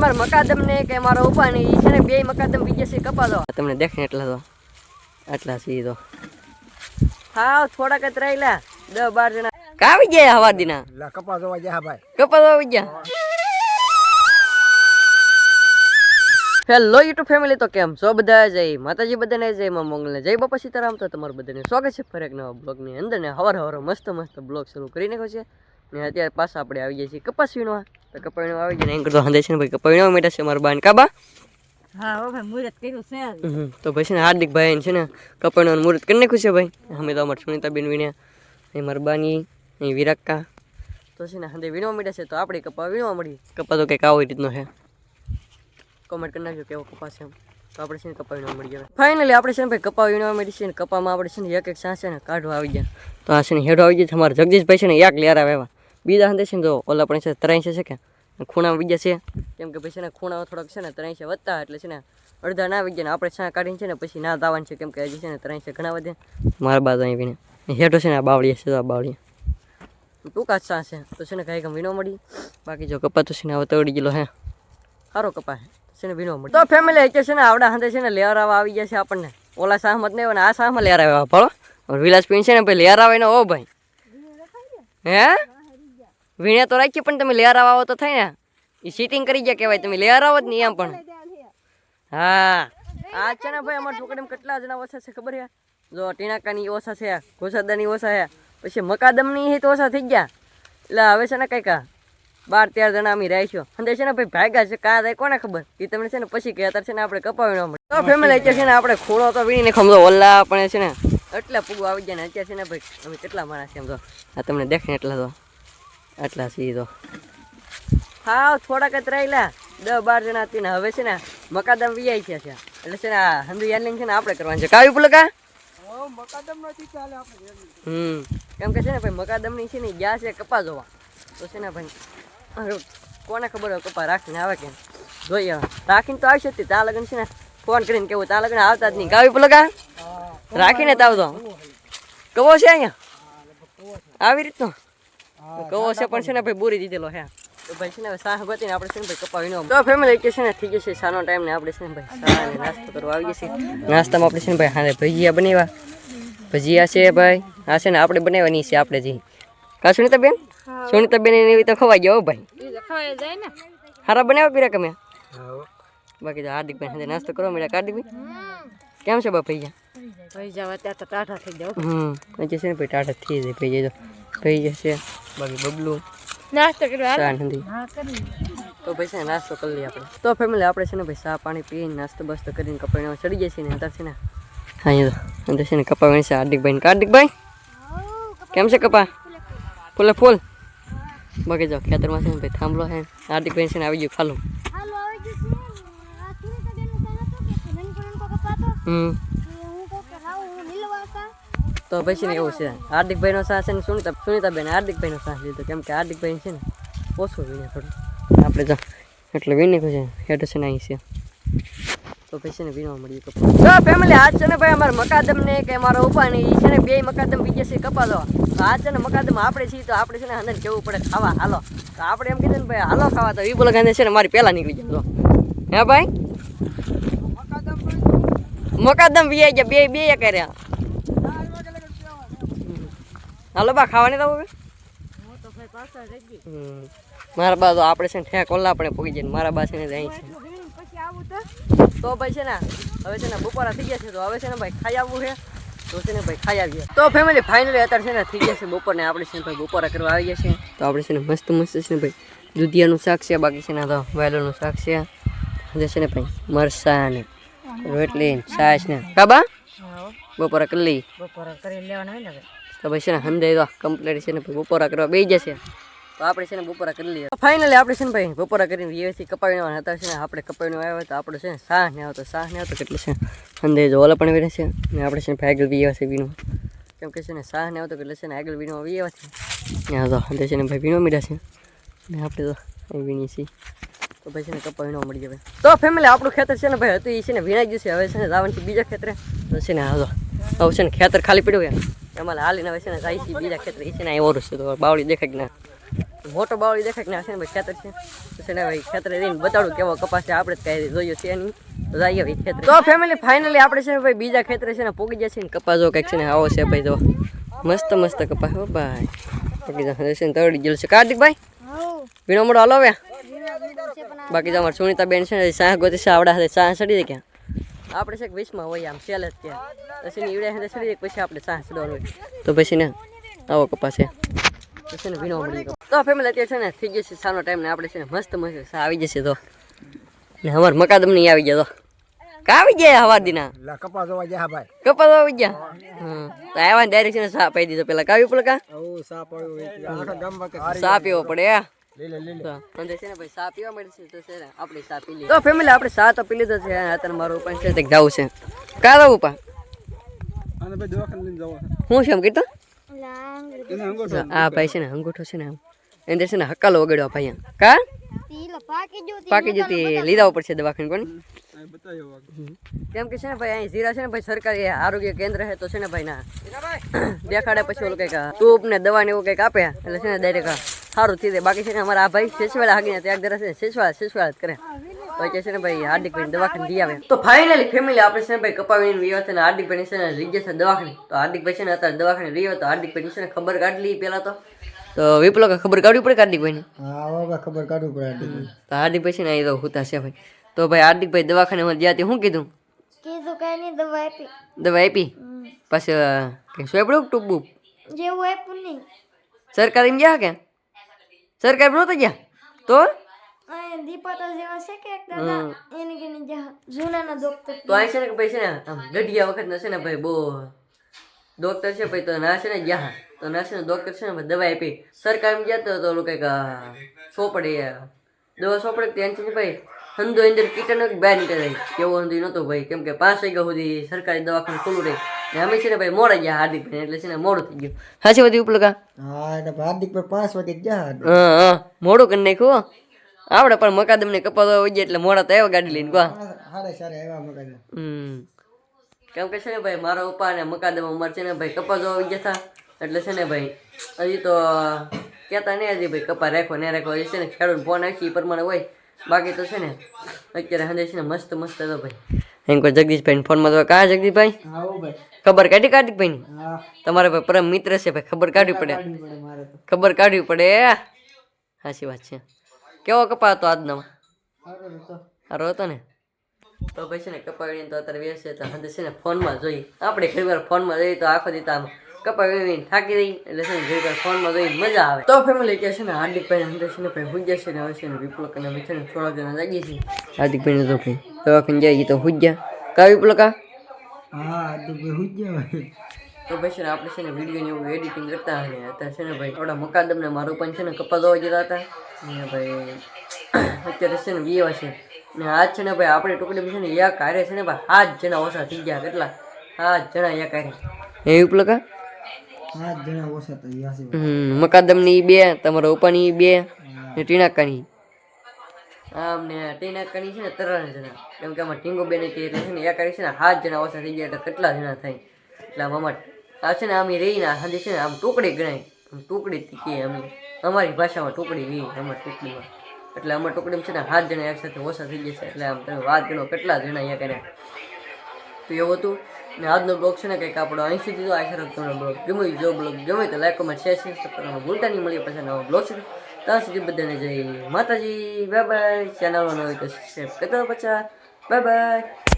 અમારે મકાદમ ને કે ઊભા ઉપાની ઈ છે ને બે મકાદમ બીજે છે કપા દો તમને દેખને એટલા તો. એટલા સી તો. હા થોડાક જ રહેલા. દસ બાર જણા. કાવી ગયા હવા દીના? લા કપા જોવા જા ભાઈ. કપા દો આવી ગયા? હેલો યુટ્યુબ ફેમિલી તો કેમ છો બધા? જય માતાજી બધાને જય માં મંગલને. જય બાપા સીતારામ તો તમારું બધાને સ્વાગત છે ફરી એક નવા બ્લોગની અંદર. ને હવાર હવાર મસ્ત મસ્ત બ્લોગ શરૂ કરી નાખ્યો છે. ને અત્યારે પાછા આપણે આવી જઈએ છીએ કપાસ વીણવા તો કપા આવી ને એમ કરતો હંદે છે ને ભાઈ કપા વીણવા બેઠા છે મારા બાન કાબા હા હો ભાઈ મુહૂર્ત કર્યું છે તો ભાઈ છે ને હાર્દિક ભાઈ છે ને કપાળનું મુહૂર્ત કરી નાખ્યું છે ભાઈ અમે તો અમારા સુનિતાબેન વીણ્યા અહીં મારા બાની અહીં વિરાક્કા તો છે ને હંદે વીણવા મળ્યા છે તો આપણે કપા વીણવા મળી કપા તો કંઈક આવી રીતનો છે કોમેન્ટ કરી નાખજો કેવો કપા છે એમ તો આપણે છે ને કપા વીણવા મળી ગયા ફાઇનલી આપણે છે ને ભાઈ કપા વીણવા મળી છે ને કપામાં આપણે છે ને એક એક સાસ ને કાઢવા આવી ગયા તો આ છે ને હેડો આવી ગયા અમારા જગદીશભાઈ છે ને એક લેર આવ્યા બીજા હંદે છે ને જો ઓલા પણ છે ત્રણ છે કે ખૂણા બીજા છે કેમ કે પછી ને ખૂણાઓ થોડાક છે ને ત્રણ છે વધતા એટલે છે ને અડધા ના આવી ગયા ને આપણે છાં કાઢીને છે ને પછી ના દાવાનું છે કેમ કે હજી છે ને ત્રણ છે ઘણા વધે મારા બાદ અહીં વીણે હેઠો છે ને આ બાવળી છે આ બાવળી ટૂંકા છાં છે તો છે ને કાંઈ કાંઈ વીણો મળી બાકી જો કપા તો છે ને હવે તળી ગયેલો હે સારો કપા હે છે ને વીણો મળી તો ફેમિલી કે છે ને આવડા હાથે છે ને લેવરાવા આવી ગયા છે આપણને ઓલા સાહમત નહીં હોય ને આ સાહમાં લેર આવ્યા ભલો વિલાસ પીન છે ને ભાઈ લેર આવે ને ઓ ભાઈ હે વીણે તો રાખીએ પણ તમે લેર આવો તો થાય ને. એ સીટિંગ કરી ગયા કહેવાય, તમે લેર આવો જ નહીં એમ પણ. હા. આ છે ને ભાઈ, અમારા છોકરામાં કેટલા જણા ઓછા છે ખબર છે? જો, ટીણાકાની ઓછા છે, ઘોસાદાની ઓછા છે, પછી મકાદમની એ તો ઓછા થઈ ગયા. એટલે હવે છે ને કંઈક બાર તેર જણા અમે રાખ્યો અને છે ને ભાઈ, ભાગ્યા છે, કા થાય કોને ખબર? એ તમને છે ને પછી કે, અત્યારે છે ને આપણે કપાવી તો ફેમિલી અત્યારે છે ને આપણે ખોળો તો વીણીને ખમતો ઓલા પણ છે ને, એટલા પૂગો આવી ગયા ને, અત્યારે છે ને ભાઈ, અમે કેટલા માણસ એમ તો. આ તમને દેખે એટલા તો. આટલા સી તો. હા થોડાક જ રહેલા. દસ બાર જણા હતી ને હવે છે ને મકાદમ વીઆઈ છે છે. એટલે છે ને આ હંદુ યાર્લિંગ છે ને આપણે કરવાનું છે. કાયું પુલકા? મકાદમ નથી ચાલે આપણે હમ. કેમ કે છે ને ભાઈ મકાદમની છે ને ગયા છે કપા જોવા. તો છે ને ભાઈ કોને ખબર હોય કપા રાખીને આવે કે જોઈએ હવે. રાખીને તો આવશે જ તે. તા લગન છે ને ફોન કરીને કેવું તા લગ્ન આવતા જ નહીં. કાવી પુલકા? રાખીને જ આવતો કવો છે અહીંયા? આવી રીતનો? કવો છે પણ છે ને ભાઈ બોરી દીધેલો હે. તો ભાઈ છે ને સાહ ગોતીને આપણે છે ને ભાઈ કપા તો ફેમિલી કે છે ને થઈ જશે સાનો ટાઈમ ને આપણે છે ને ભાઈ સારા નાસ્તો કરવા આવી જશે નાસ્તામાં આપણે છે ને ભાઈ હારે ભજીયા બનાવ્યા. ભજીયા છે ભાઈ આ છે ને આપણે બનાવવાની છે આપણે જી. કા સુનિતા બેન સુનિતા બેન એવી તો ખવાઈ ગયો ભાઈ. ખવાઈ જાય ને. હારા બનાવ્યા પીરા કમે બાકી તો હાર્દિક ભાઈ હાથે નાસ્તો કરવા મળ્યા. હાર્દિક ભાઈ કેમ છે બા ભૈયા ભાઈ જાવ અત્યારે તો ટાઢા થઈ જાવ હમ છે ને ભાઈ ટાઢા થઈ જાય ભાઈ જાય ભાઈ જશે બાકી બબલું નાસ્તો તો ભાઈ છે નાસ્તો કરી લઈએ આપણે. તો ફેમિલી આપણે છે ને ભાઈ ચા પાણી પીને નાસ્તો બાસ્તો કરીને કપાઈને ચડી જાય છે ને અત્યારે છે ને. હા અહીંયા તો અંદર છે ને કપા વણી છે હાર્દિકભાઈ ને. હાર્દિકભાઈ કેમ છે કપા ફૂલે ફૂલ. બાકી જો ખેતરમાં છે ને ભાઈ થાંભલો છે. હાર્દિકભાઈ છે ને આવી ગયું ખાલું. હાલો તો પછી ને એવું છે. હાર્દિકભાઈનો સાહ છે ને સુનિતા સુનિતાબેન હાર્દિકભાઈનો સાહ લીધો. કેમ કે હાર્દિકભાઈ છે ને ઓછું વીણે થોડું. આપણે તો એટલે વીણી છે. હેઠ છે ને અહીં છે. તો પછી ને વીણવા મળીએ કપા. તો ફેમિલી આજ છે ને ભાઈ, અમારે મકાદમ ને કે મારો ઉપાની એ છે ને બે મકાદમ બીજે છે કપા દો તો આજ છે ને મકાદમ આપણે છીએ તો આપણે છે ને અંદર કેવું પડે ખાવા, હાલો. તો આપણે એમ કીધું ને ભાઈ, હાલો ખાવા. તો વિપુલ ગાંધી છે ને મારી પહેલાં નીકળી જતો હે ભાઈ? મકાદમ વીઆઈ ગયા, બે બે કર્યા. હાલો બા ખાવાની તો હવે ભાઈ. મારા બા તો આપણે છે ને ઠેક ઓલા આપણે પૂગી જાય ને મારા બા છે ને અહીં છે તો ભાઈ છે ને હવે છે ને બપોરા થઈ ગયા છે તો હવે છે ને ભાઈ ખાઈ આવવું છે તો છે ને ભાઈ ખાઈ આવીએ તો ફેમિલી ફાઇનલી અત્યારે છે ને થઈ ગયા છે બપોરને આપણે છે ને ભાઈ બપોરા કરવા આવી ગયા છે તો આપણે છે ને મસ્ત મસ્ત છે ને ભાઈ દૂધિયાનું શાક છે બાકી છે ને તો વાયલોનું શાક છે જે છે ને ભાઈ મરસા ને રોટલી છાશ ને કાબા બપોરા કરી લઈ બપોરા કરી લેવાના હોય ને હવે તો ભાઈ છે ને સમજાય તો કમ્પ્લીટ છે ને બપોરા કરવા બેસી જશે તો આપણે છે ને બપોરા કરી લઈએ ફાઇનલી આપણે છે ને ભાઈ બપોરા કરીને વ્યવસ્થિત કપાવીને હતા છે ને આપણે કપાવીને આવ્યા તો આપણે છે ને સાહ ને આવતો સાહ ને આવતો કેટલું છે અંદર જો ઓલા પણ વીણે છે ને આપણે છે ને ભાઈ બી છે વીણું કેમ કે છે ને સાહ ને આવતો એટલે છે ને આગળ વીણવા વીએ છે ને તો અંદર છે ને ભાઈ વીણો મીડા છે ને આપણે તો વીણીએ છીએ તો ભાઈ ને કપા મળી જાય તો ફેમિલી આપણું ખેતર છે ને ભાઈ હતું એ છે ને વીણાઈ ગયું છે હવે છે ને રાવણથી બીજા ખેતરે તો છે ને હાલો હવે છે ને ખેતર ખાલી પડ્યું કે એમાં હાલીને હવે છે ને જાય છે બીજા ખેતર એ છે ને ઓરું છે તો બાવળી દેખાય ના. મોટો બાવળી દેખાય કે ના છે ને ભાઈ ખેતર છે. તો છે ને ભાઈ ખેતરે રહીને બતાડું કેવો કપાસ છે આપણે જ કાંઈ જોઈએ છે નહીં. તો જઈએ ભાઈ ખેતર. તો ફેમિલી ફાઇનલી આપણે છે ને ભાઈ બીજા ખેતરે છે ને પોગી જાય છે ને કપાસ જો કંઈક છે ને આવો છે ભાઈ જો. મસ્ત મસ્ત કપાસ હો ભાઈ. પોગી જશે ને તળી ગયેલું છે. કાર્તિકભાઈ? વીણો મોડો હાલો બાકી તો અમારે સુનિતા બેન છે ને સાહ ગોતી સાવડા સાથે સાહ ચડી દે ક્યાં? આપણે છે વીસમાં હોય આમ સેલ જ ત્યાં પછી ઈવડે હાથે સડી પછી આપણે સાહ દોર હોય તો પછી ને આવો કપાસ છે. પછી ને ભીનો મળી ગયો. તો ફેમિલી અત્યારે છે ને થઈ જશે સારો ટાઈમ ને આપણે છે ને મસ્ત મસ્ત આવી જશે તો. ને અમાર મકાદમ નહીં આવી ગયા તો. કા આવી ગયા હવા દીના? લા કપા જોવા જા ભાઈ. કપાસ આવી ગયા? હા તો આવ્યા ડાયરેક્શન ડાયરેક્ટ છે ને સા પાઈ દીધો. પેલા કાવી પેલા કા? ઓ સા પડ્યો આખા ગામમાં પીવો પડે તો અંદર છે ને ભાઈ ચા પીવા મળશે તો છે ને આપણે ચા પી લઈએ તો ફેમિલી આપણે સાત તો પી લીધો છે. અત્યારે મારું ઉપાય છે તે જવું છે. કા જવું પા અને ભાઈ દવાખાને લઈને જવા હું છે એમ કીધું? લાંગ આ ભાઈ છે ને અંગૂઠો છે ને એમ. અંદર છે ને હકાલો વગાડ્યો ભાઈ કા? પાકી જતી લીધા ઉપર છે દવાખાને કોણ કેમ કે છે ને ભાઈ અહીં જીરા છે ને ભાઈ સરકારી આરોગ્ય કેન્દ્ર છે તો છે ને ભાઈ ના દેખાડે પછી ઓલું કંઈક તૂપ ને દવા ને એવું કંઈક આપે એટલે છે ને ડાયરેક્ટ સારું થઈ જાય બાકી છે ને અમારા આ ભાઈ શેષવાળા હાગીને ત્યાગ ધરે છે શેષવાળા શેષવાળા જ કરે પછી છે ને ભાઈ હાર્દિક ભાઈ દવાખાને લઈ આવે તો ફાઇનલી ફેમિલી આપણે છે ને ભાઈ કપાવીને રહ્યો છે ને હાર્દિક ભાઈ છે ને લઈ જશે દવાખાને તો હાર્દિક ભાઈ છે ને અત્યારે દવાખાને રહ્યો તો હાર્દિક ભાઈ છે ને ખબર કાઢી લઈ પેલા તો તો વિપલો કે ખબર કાઢવી પડે કાર્તિકભાઈ હા હવે ખબર કાઢવું પડે તો હાર્દિક ભાઈ છે ને અહીં તો હુતા છે ભાઈ. તો ભાઈ હાર્દિક ભાઈ દવાખાને તે શું કીધું? કીધું કઈ નહીં દવા આપી. દવા આપી? પછી કઈ સોંપડ્યું ટૂંક બૂપ જેવું આપ્યું નહીં. સરકારી ગયા કે? સરકારી નહોતા ગયા? તો? અહીંયા જેવા છે કે એક દાદા એને કે જૂનાના ડોક્ટર તો આ છે ને ભાઈ છે ને આમ ગઢિયા વખત છે ને ભાઈ બહુ ડોક્ટર છે ભાઈ તો ના છે ને ગયા. તો ના છે ને ડોક્ટર છે ને દવા આપી. સરકાર ગયા તો ઓલું કંઈક સોપડી દવા સોપડે ત્યાં ભાઈ હંધો અંદર કીટન બહાર નીકળી. કેવો હંધી નહોતું ભાઈ. કેમ કે પાંચ વાગ્યા સુધી સરકારી દવાખાનું ખુલ્લું રહે. ને અમે છે ને ભાઈ મોડા ગયા હાર્દિક ભાઈ એટલે છે ને મોડું થઈ ગયું. હાચી બધી ઉપલકા હા એટલે હાર્દિક પર પાંચ વાગે ગયા હા હા. મોડું કરી નાખ્યું આપડે આપણે પણ મકાદમ ને કપાતો હોય એટલે મોડા તો આવ્યા ગાડી લઈને કહો સારા સારા આવ્યા મકાદમ. હમ. કેમ કે છે ને ભાઈ મારા પપ્પા અને મકાદમ અમારે છે ને ભાઈ કપાસ આવી ગયા હતા. એટલે છે ને ભાઈ હજી તો કહેતા નહીં હજી ભાઈ કપા રાખો ને રાખો હજી છે ને ખેડૂત ફોન નાખી એ પ્રમાણે હોય. બાકી તો છે ને અત્યારે હંદે છે ને મસ્ત મસ્ત હતો ભાઈ. એમ કોઈ જગદીશભાઈ ફોનમાં તો કા જગદીશભાઈ? ખબર કાઢી કાઢી ભાઈ તમારે ભાઈ પરમ મિત્ર છે ભાઈ ખબર કાઢવી પડે. ખબર કાઢવી પડે. સાચી વાત છે. કેવો કપા હતો આજનામાં સારો હતો ને? તો પછી છે ને કપાવીને તો અત્યારે વ્યસ્ત તો હંદે છે ને ફોનમાં જોઈ આપણે ઘણી વાર ફોનમાં જોઈએ તો આખો દીતા આમ કપાવીને થાકી રહી એટલે છે ને ઘણી વાર ફોનમાં જોઈ મજા આવે. તો ફેમિલી કે છે ને હાર્દિક ભાઈ હંદે છે ને ભાઈ હુજ્યા છે ને હવે છે ને વિપ્લક અને છે ને થોડા જણા જાગીએ છીએ હાર્દિક ભાઈને તો ભાઈ દવાખાને જાય તો હુજ્યા. કા વિપ્લકા? હા હાર્દિક ભાઈ હુઈ તો ભાઈ છે ને આપણે છે ને વિડીયોને એવું એડિટિંગ કરતા અને અત્યારે છે ને ભાઈ થોડા મકાદમ ને મારું પણ છે ને કપા જોવા જતા હતા. ને ભાઈ અત્યારે છે ને વિવા છે. ને આજ છે ને ભાઈ આપણી ટુકડી છે ને કાર્ય છે ને ભાઈ હાથ જણા ઓછા થઈ ગયા કેટલા? હાથ જણા યા કાર્ય એ ઉપલકા? જણા ઓછા મકાદમની બે તમારા ઉપાની બે ને ટીનાકાની આમ ને ટીણાકાની છે ને ત્રણ જણા. કેમ કે આમાં ટીંગો બેન હતી એટલે છે ને એક કાર્ય છે ને હાથ જણા ઓછા થઈ ગયા એટલે કેટલા જણા થાય? એટલે આમ અમાર આ છે ને આમ રહીને હાજે છે ને આમ ટુકડી ગણાય. ટુકડી કે અમે અમારી ભાષામાં ટુકડી રહી અમારી ટુકડીમાં. એટલે આમાં ટુકડીમાં છે ને હાથ જણા એકસાથે ઓછા થઈ જશે એટલે આમ તમે વાત ગણો કેટલા જણા અહીંયા કર્યા તો એવું હતું. ને આજનો બ્લોગ છે ને કંઈક આપણો અહીં સુધી તો આશા રાખતો બ્લોગ ગમે જો બ્લોગ ગમે તો લાઈક કમેન્ટ શેર શેર કરવાનું ભૂલતા નહીં. મળીએ પછી નવો બ્લોગ છે ત્યાં સુધી બધાને જય માતાજી. બાય બાય ચેનલ હોય તો સબસ્ક્રાઈબ કરતા પછા. Bye bye